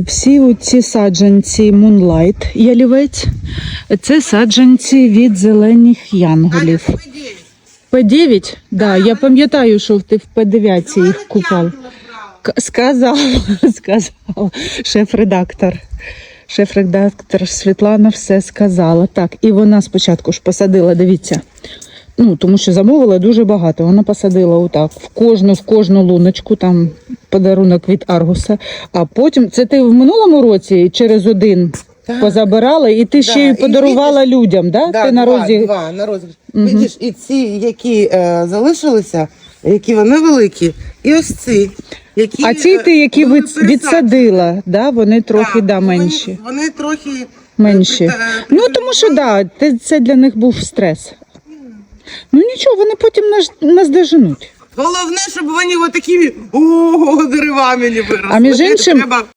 Всі ці саджанці Moonlight ялівець, це саджанці від зелених янголів. П9? Да, я пам'ятаю, що ти в П9 їх купав. Сказав, сказав шеф-редактор. Шеф-редактор Світлана все сказала. Так, і вона спочатку ж посадила, дивіться. Ну, тому що замовила дуже багато. Вона посадила отак в кожну, в кожну луночку, там подарунок від Аргуса. А потім це ти в минулому році через один Так. позабирала, і ти ще Да, й і подарувала людям, да? Да, ти на два, розі... два на розіграш. Видиш, і ці, які е, залишилися, які вони великі, і ось ці, які А ці е, ти, які від... відсадила, да? вони трохи Так, да, менші. Вони трохи е, Менші. е, Ну, тому що да, це для них був стрес. Ну нічого, вони потім нас, нас доженуть. Головне, щоб вони отакі о, деревами не виросли. А між іншим, треба